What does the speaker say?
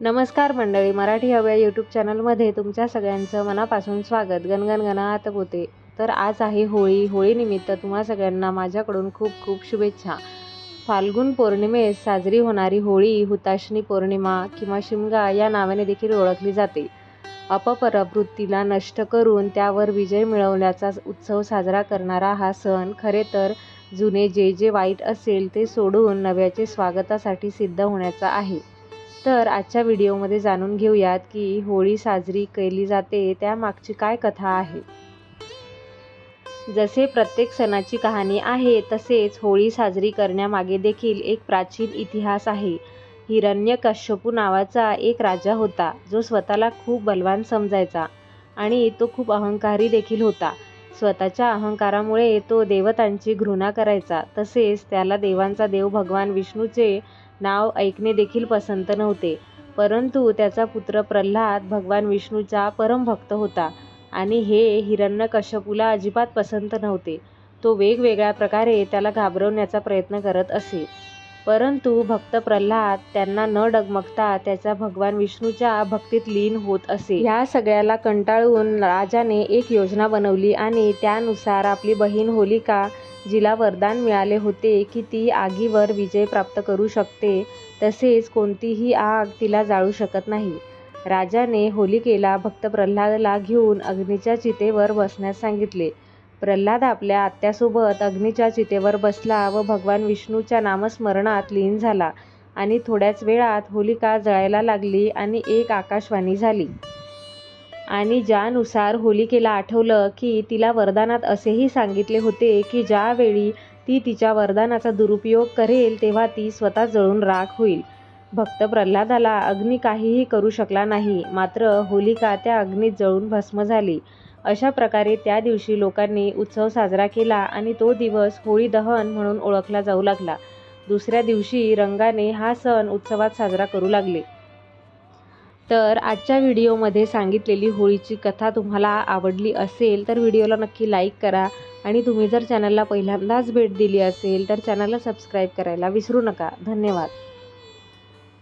नमस्कार मंडळी मराठी हव्या यूट्यूब चॅनलमध्ये तुमच्या सगळ्यांचं मनापासून स्वागत. गणगणगणात होते. तर आज आहे होळी. होळीनिमित्त तुम्हा सगळ्यांना माझ्याकडून खूप खूप शुभेच्छा. फाल्गुन पौर्णिमेस साजरी होणारी होळी हुताशनी पौर्णिमा किंवा शिमगा या नावाने देखील ओळखली जाते. अपपरवृत्तीला नष्ट करून त्यावर विजय मिळवण्याचा उत्सव साजरा करणारा हा सण खरे तर जुने जे जे वाईट असेल ते सोडून नव्याचे स्वागतासाठी सिद्ध होण्याचा आहे. तर आजच्या व्हिडिओमध्ये जाणून घेऊयात की होळी साजरी केली जाते त्यामागची काय कथा आहे? जसे प्रत्येक सणाची कहाणी आहे तसेच होळी साजरी करण्यामागे देखील एक प्राचीन इतिहास आहे. हिरण्यकश्यपू नावाचा एक राजा होता जो स्वतःला खूप बलवान समजायचा आणि तो खूप अहंकारी देखील होता. स्वतःच्या अहंकारामुळे तो देवतांची घृणा करायचा तसेच त्याला देवांचा देव भगवान विष्णूचे नाव ऐकणे देखील पसंत नव्हते. परंतु त्याचा पुत्र प्रल्हाद भगवान विष्णूचा परमभक्त होता आणि हे हिरण्यकश्यपूला अजिबात पसंत नव्हते. तो वेगवेगळ्या प्रकारे त्याला घाबरवण्याचा प्रयत्न करत असे. परंतु भक्त प्रल्हाद त्यांना न डगमगता त्याचा भगवान विष्णूच्या भक्तीत लीन होत असे. ह्या सगळ्याला कंटाळून राजाने एक योजना बनवली आणि त्यानुसार आपली बहीण होलिका जिला वरदान मिळाले होते की ती आगीवर विजय प्राप्त करू शकते तसेच कोणतीही आग तिला जाळू शकत नाही. राजाने होलिकेला भक्त प्रल्हादला घेऊन अग्नीच्या चितेवर बसण्यास सांगितले. प्रल्हाद आपल्या आत्यासोबत अग्नीच्या चितेवर बसला व भगवान विष्णूच्या नामस्मरणात लीन झाला आणि थोड्याच वेळात होलिका जळायला लागली आणि एक आकाशवाणी झाली. आणि ज्यानुसार होलिकेला आठवलं की तिला वरदानात असेही सांगितले होते की ज्यावेळी ती तिच्या वरदानाचा दुरुपयोग करेल तेव्हा ती स्वतः जळून राख होईल. भक्त प्रल्हादाला अग्नी काहीही करू शकला नाही मात्र होलिका त्या अग्नीत जळून भस्म झाली. अशा प्रकारे त्या दिवशी लोकांनी उत्सव साजरा केला आणि तो दिवस होळी दहन म्हणून ओळखला जाऊ लागला. दुसऱ्या दिवशी रंगाने हा सण उत्सवात साजरा करू लागले. तर आजच्या व्हिडिओमध्ये सांगितलेली होळीची कथा तुम्हाला आवडली असेल तर व्हिडिओला नक्की लाईक करा आणि तुम्ही जर चॅनलला पहिल्यांदाच भेट दिली असेल तर चॅनलला सबस्क्राईब करायला विसरू नका. धन्यवाद.